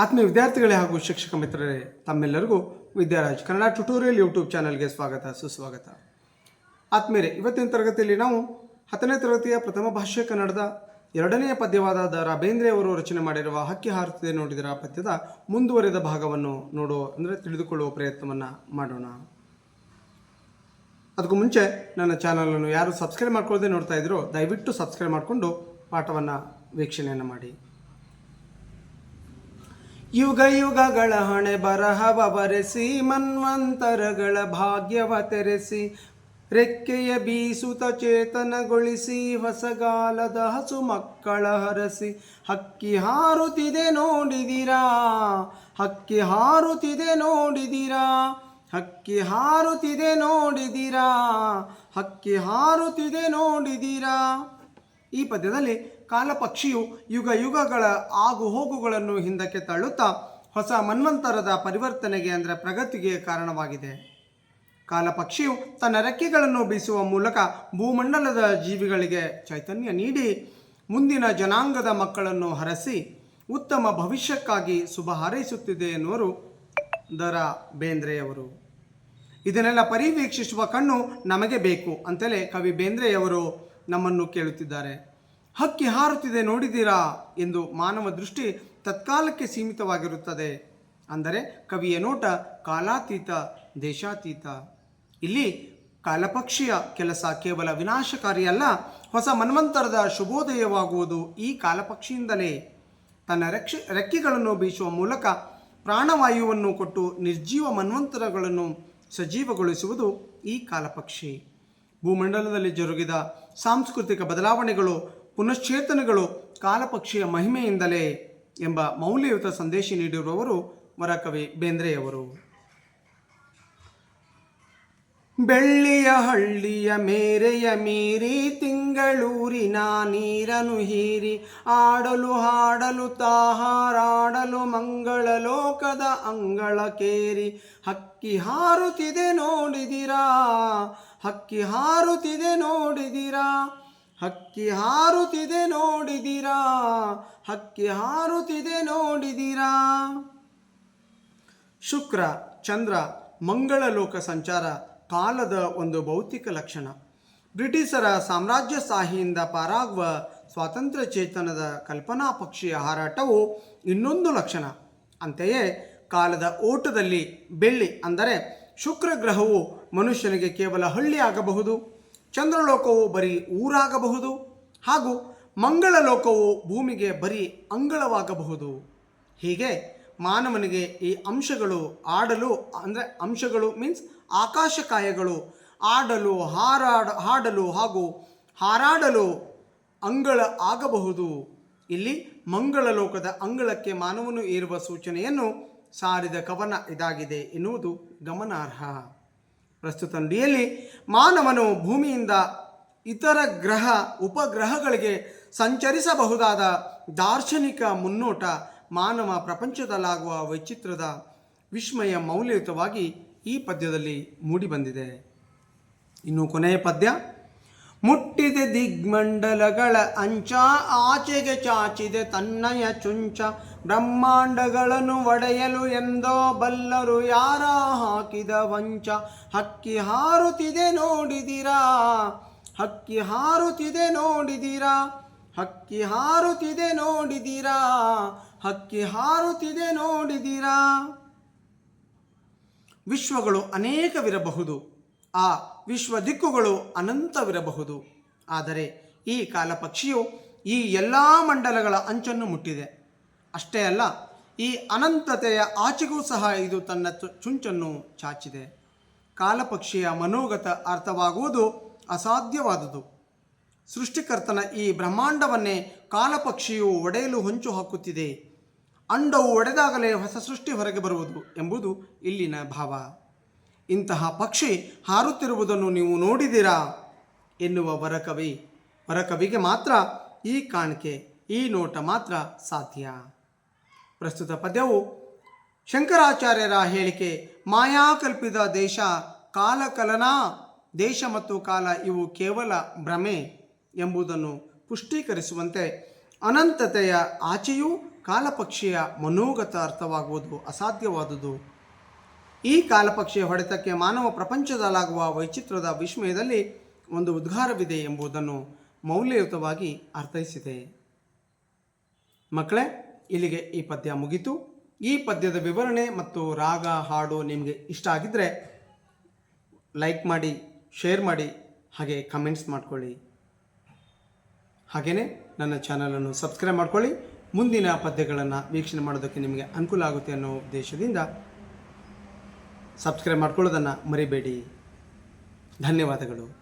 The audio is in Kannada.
ಆತ್ಮೀಯ ವಿದ್ಯಾರ್ಥಿಗಳೇ ಹಾಗೂ ಶಿಕ್ಷಕ ಮಿತ್ರರೇ, ತಮ್ಮೆಲ್ಲರಿಗೂ ವಿದ್ಯಾರಾಜ್ ಕನ್ನಡ ಟ್ಯುಟೋರಿಯಲ್ ಯೂಟ್ಯೂಬ್ ಚಾನಲ್ಗೆ ಸ್ವಾಗತ, ಸುಸ್ವಾಗತ. ಆತ್ಮೀಯರೇ, ಇವತ್ತಿನ ತರಗತಿಯಲ್ಲಿ ನಾವು ಹತ್ತನೇ ತರಗತಿಯ ಪ್ರಥಮ ಭಾಷೆ ಕನ್ನಡದ ಎರಡನೆಯ ಪದ್ಯವಾದ ದ ರಾ ಬೇಂದ್ರೆ ಅವರು ರಚನೆ ಮಾಡಿರುವ ಹಕ್ಕಿ ಹಾರುತ್ತದೆ ನೋಡಿದರ ಪದ್ಯದ ಮುಂದುವರೆದ ಭಾಗವನ್ನು ನೋಡುವ, ಅಂದರೆ ತಿಳಿದುಕೊಳ್ಳುವ ಪ್ರಯತ್ನವನ್ನು ಮಾಡೋಣ. ಅದಕ್ಕೂ ಮುಂಚೆ ನನ್ನ ಚಾನಲನ್ನು ಯಾರು ಸಬ್ಸ್ಕ್ರೈಬ್ ಮಾಡ್ಕೊಳ್ಳದೆ ನೋಡ್ತಾ ಇದ್ರೋ, ದಯವಿಟ್ಟು ಸಬ್ಸ್ಕ್ರೈಬ್ ಮಾಡಿಕೊಂಡು ಪಾಠವನ್ನು ವೀಕ್ಷಣೆಯನ್ನು ಮಾಡಿ. ಯುಗ ಯುಗಗಳ ಹಣೆ ಬರಹವ ಬರೆಸಿ ಮನ್ವಂತರಗಳ ಭಾಗ್ಯವ ತೆರೆಸಿ ರೆಕ್ಕೆಯ ಬೀಸುತ ಚೇತನಗೊಳಿಸಿ ಹೊಸಗಾಲದ ಹಸು ಮಕ್ಕಳ ಹರಸಿ ಹಕ್ಕಿ ಹಾರುತ್ತಿದೆ ನೋಡಿದಿರಾ, ಹಕ್ಕಿ ಹಾರುತ್ತಿದೆ ನೋಡಿದಿರಾ, ಹಕ್ಕಿ ಹಾರುತ್ತಿದೆ ನೋಡಿದಿರಾ, ಹಕ್ಕಿ ಹಾರುತ್ತಿದೆ ನೋಡಿದಿರಾ. ಈ ಪದ್ಯದಲ್ಲಿ ಕಾಲಪಕ್ಷಿಯು ಯುಗ ಯುಗಗಳ ಆಗು ಹೋಗುಗಳನ್ನು ಹಿಂದಕ್ಕೆ ತಳ್ಳುತ್ತಾ ಹೊಸ ಮನ್ವಂತರದ ಪರಿವರ್ತನೆಗೆ ಅಂದರೆ ಪ್ರಗತಿಗೆ ಕಾರಣವಾಗಿದೆ. ಕಾಲಪಕ್ಷಿಯು ತನ್ನ ರೆಕ್ಕೆಗಳನ್ನು ಬೀಸುವ ಮೂಲಕ ಭೂಮಂಡಲದ ಜೀವಿಗಳಿಗೆ ಚೈತನ್ಯ ನೀಡಿ, ಮುಂದಿನ ಜನಾಂಗದ ಮಕ್ಕಳನ್ನು ಹರಸಿ, ಉತ್ತಮ ಭವಿಷ್ಯಕ್ಕಾಗಿ ಶುಭ ಹಾರೈಸುತ್ತಿದೆ ಎನ್ನುವರು ದರ ಬೇಂದ್ರೆಯವರು. ಇದನ್ನೆಲ್ಲ ಪರಿವೀಕ್ಷಿಸುವ ಕಣ್ಣು ನಮಗೆ ಬೇಕು ಅಂತಲೇ ಕವಿ ಬೇಂದ್ರೆಯವರು ನಮ್ಮನ್ನು ಕೇಳುತ್ತಿದ್ದಾರೆ. ಹಕ್ಕಿ ಹಾರುತ್ತಿದೆ ನೋಡಿದ್ದೀರಾ ಎಂದು ಮಾನವ ದೃಷ್ಟಿ ತತ್ಕಾಲಕ್ಕೆ ಸೀಮಿತವಾಗಿರುತ್ತದೆ. ಅಂದರೆ ಕವಿಯ ನೋಟ ಕಾಲಾತೀತ, ದೇಶಾತೀತ. ಇಲ್ಲಿ ಕಾಲಪಕ್ಷಿಯ ಕೆಲಸ ಕೇವಲ ವಿನಾಶಕಾರಿಯಲ್ಲ ಹೊಸ ಮನ್ವಂತರದ ಶುಭೋದಯವಾಗುವುದು ಈ ಕಾಲಪಕ್ಷಿಯಿಂದಲೇ. ತನ್ನ ರೆಕ್ಷ, ರೆಕ್ಕೆಗಳನ್ನು ಬೀಸುವ ಮೂಲಕ ಪ್ರಾಣವಾಯುವನ್ನು ಕೊಟ್ಟು ನಿರ್ಜೀವ ಮನ್ವಂತರಗಳನ್ನು ಸಜೀವಗೊಳಿಸುವುದು ಈ ಕಾಲಪಕ್ಷಿ. ಭೂಮಂಡಲದಲ್ಲಿ ಜರುಗಿದ ಸಾಂಸ್ಕೃತಿಕ ಬದಲಾವಣೆಗಳು ಪುನಶ್ಚೇತನಗಳು ಕಾಲಪಕ್ಷಿಯ ಮಹಿಮೆಯಿಂದಲೇ ಎಂಬ ಮೌಲ್ಯಯುತ ಸಂದೇಶ ನೀಡಿರುವವರು ವರಕವಿ ಬೇಂದ್ರೆಯವರು. ಬೆಳ್ಳಿಯ ಹಳ್ಳಿಯ ಮೇರೆಯ ಮೀರಿ ತಿಂಗಳೂರಿನ ನೀರನು ಹೀರಿ ಆಡಲು ಹಾಡಲು ತಾಹಾರಾಡಲು ಮಂಗಳ ಲೋಕದ ಅಂಗಳ ಕೇರಿ, ಹಕ್ಕಿ ಹಾರುತ್ತಿದೆ ನೋಡಿದಿರಾ, ಹಕ್ಕಿ ಹಾರುತ್ತಿದೆ ನೋಡಿದಿರಾ ಹಕ್ಕಿ ಹಾರುತ್ತಿದೆ ನೋಡಿದಿರಾ? ಹಕ್ಕಿ ಹಾರುತ್ತಿದೆ ನೋಡಿದಿರಾ? ಶುಕ್ರ, ಚಂದ್ರ, ಮಂಗಳ ಲೋಕ ಸಂಚಾರ ಕಾಲದ ಒಂದು ಭೌತಿಕ ಲಕ್ಷಣ. ಬ್ರಿಟಿಷರ ಸಾಮ್ರಾಜ್ಯಶಾಹಿಯಿಂದ ಪಾರಾಗುವ ಸ್ವಾತಂತ್ರ್ಯ ಚೇತನದ ಕಲ್ಪನಾ ಪಕ್ಷಿಯ ಹಾರಾಟವು ಇನ್ನೊಂದು ಲಕ್ಷಣ. ಅಂತೆಯೇ, ಕಾಲದ ಓಟದಲ್ಲಿ ಬೆಳ್ಳಿ ಅಂದರೆ ಶುಕ್ರ ಗ್ರಹವು ಮನುಷ್ಯನಿಗೆ ಕೇವಲ ಹಳ್ಳಿ ಆಗಬಹುದು ಚಂದ್ರಲೋಕವು ಬರೀ ಊರಾಗಬಹುದು ಹಾಗೂ ಮಂಗಳ ಲೋಕವು ಭೂಮಿಗೆ ಬರೀ ಅಂಗಳವಾಗಬಹುದು. ಹೀಗೆ ಮಾನವನಿಗೆ ಈ ಅಂಶಗಳು ಆಡಲು, ಅಂದರೆ ಅಂಶಗಳು ಮೀನ್ಸ್ ಆಕಾಶಕಾಯಗಳು, ಆಡಲು, ಹಾರಾಡ, ಹಾಡಲು ಹಾಗೂ ಹಾರಾಡಲು ಅಂಗಳ ಆಗಬಹುದು. ಇಲ್ಲಿ ಮಂಗಳ ಲೋಕದ ಅಂಗಳಕ್ಕೆ ಮಾನವನು ಏರುವ ಸೂಚನೆಯನ್ನು ಸಾರಿದ ಕವನ ಇದಾಗಿದೆ ಎನ್ನುವುದು ಗಮನಾರ್ಹ. ಪ್ರಸ್ತುತ ನುಡಿಯಲ್ಲಿ ಮಾನವನು ಭೂಮಿಯಿಂದ ಇತರ ಗ್ರಹ, ಉಪಗ್ರಹಗಳಿಗೆ ಸಂಚರಿಸಬಹುದಾದ ದಾರ್ಶನಿಕ ಮುನ್ನೋಟ ಮಾನವ ಪ್ರಪಂಚದಲ್ಲಾಗುವ ವೈಚಿತ್ರದ ವಿಸ್ಮಯ ಮೌಲ್ಯಯುತವಾಗಿ ಈ ಪದ್ಯದಲ್ಲಿ ಮೂಡಿಬಂದಿದೆ. ಇನ್ನು ಕೊನೆಯ ಪದ್ಯ ಮುಟ್ಟಿದೆ ದಿಗ್ಮಂಡಲಗಳ ಅಂಚ, ಆಚೆಗೆ ಚಾಚಿದೆ ತನ್ನಯ ಚುಂಚ. ಬ್ರಹ್ಮಾಂಡಗಳನ್ನು ಒಡೆಯಲು ಎಂದೋ ಬಲ್ಲರು ಯಾರ ಹಾಕಿದ ವಂಚ. ಹಕ್ಕಿ ಹಾರುತ್ತಿದೆ ನೋಡಿದಿರಾ, ಹಕ್ಕಿ ಹಾರುತ್ತಿದೆ ನೋಡಿದಿರಾ, ಹಕ್ಕಿ ಹಾರುತ್ತಿದೆ ನೋಡಿದಿರಾ, ಹಕ್ಕಿ ಹಾರುತ್ತಿದೆ ನೋಡಿದಿರಾ. ವಿಶ್ವಗಳು ಅನೇಕವಿರಬಹುದು. ಆ ವಿಶ್ವ ದಿಕ್ಕುಗಳು ಅನಂತವಿರಬಹುದು. ಆದರೆ ಈ ಕಾಲಪಕ್ಷಿಯು ಈ ಎಲ್ಲ ಮಂಡಲಗಳ ಅಂಚನ್ನು ಮುಟ್ಟಿದೆ. ಅಷ್ಟೇ ಅಲ್ಲ, ಈ ಅನಂತತೆಯ ಆಚೆಗೂ ಸಹ ಇದು ತನ್ನ ಚುಂಚನ್ನು ಚಾಚಿದೆ. ಕಾಲಪಕ್ಷಿಯ ಮನೋಗತ ಅರ್ಥವಾಗುವುದು ಅಸಾಧ್ಯವಾದುದು. ಸೃಷ್ಟಿಕರ್ತನ ಈ ಬ್ರಹ್ಮಾಂಡವನ್ನೇ ಕಾಲಪಕ್ಷಿಯು ಒಡೆಯಲು ಹೊಂಚು ಹಾಕುತ್ತಿದೆ. ಅಂಡವು ಒಡೆದಾಗಲೇ ಹೊಸ ಸೃಷ್ಟಿ ಹೊರಗೆ ಬರುವುದು ಎಂಬುದು ಇಲ್ಲಿನ ಭಾವ. ಇಂತಹ ಪಕ್ಷಿ ಹಾರುತ್ತಿರುವುದನ್ನು ನೀವು ನೋಡಿದಿರಾ ಎನ್ನುವ ವರಕವಿ. ವರಕವಿಗೆ ಮಾತ್ರ ಈ ಕಾಣಿಕೆ, ಈ ನೋಟ ಮಾತ್ರ ಸಾಧ್ಯ. ಪ್ರಸ್ತುತ ಪದ್ಯವು ಶಂಕರಾಚಾರ್ಯರ ಹೇಳಿಕೆ ಮಾಯಾಕಲ್ಪಿತ ದೇಶ, ಕಾಲಕಲನಾ, ದೇಶ ಮತ್ತು ಕಾಲ ಇವು ಕೇವಲ ಭ್ರಮೆ ಎಂಬುದನ್ನು ಪುಷ್ಟೀಕರಿಸುವಂತೆ ಅನಂತತೆಯ ಆಚೆಯೂ ಕಾಲಪಕ್ಷಿಯ ಮನೋಗತ ಅರ್ಥವಾಗುವುದು ಅಸಾಧ್ಯವಾದುದು. ಈ ಕಾಲಪಕ್ಷಿಯ ಹೊಡೆತಕ್ಕೆ ಮಾನವ ಪ್ರಪಂಚದಲ್ಲಾಗುವ ವೈಚಿತ್ರದ ವಿಸ್ಮಯದಲ್ಲಿ ಒಂದು ಉದ್ಗಾರವಿದೆ ಎಂಬುದನ್ನು ಮೌಲ್ಯಯುತವಾಗಿ ಅರ್ಥೈಸಿದೆ. ಮಕ್ಕಳೇ, ಇಲ್ಲಿಗೆ ಈ ಪದ್ಯ ಮುಗಿತು. ಈ ಪದ್ಯದ ವಿವರಣೆ ಮತ್ತು ರಾಗ, ಹಾಡು ನಿಮಗೆ ಇಷ್ಟ ಆಗಿದ್ದರೆ ಲೈಕ್ ಮಾಡಿ, ಶೇರ್ ಮಾಡಿ, ಹಾಗೆ ಕಮೆಂಟ್ಸ್ ಮಾಡ್ಕೊಳ್ಳಿ. ಹಾಗೆಯೇ ನನ್ನ ಚಾನಲನ್ನು ಸಬ್ಸ್ಕ್ರೈಬ್ ಮಾಡ್ಕೊಳ್ಳಿ. ಮುಂದಿನ ಪದ್ಯಗಳನ್ನು ವೀಕ್ಷಣೆ ಮಾಡೋದಕ್ಕೆ ನಿಮಗೆ ಅನುಕೂಲ ಆಗುತ್ತೆ ಅನ್ನೋ ಉದ್ದೇಶದಿಂದ ಸಬ್ಸ್ಕ್ರೈಬ್ ಮಾಡ್ಕೊಳ್ಳೋದನ್ನು ಮರಿಬೇಡಿ. ಧನ್ಯವಾದಗಳು.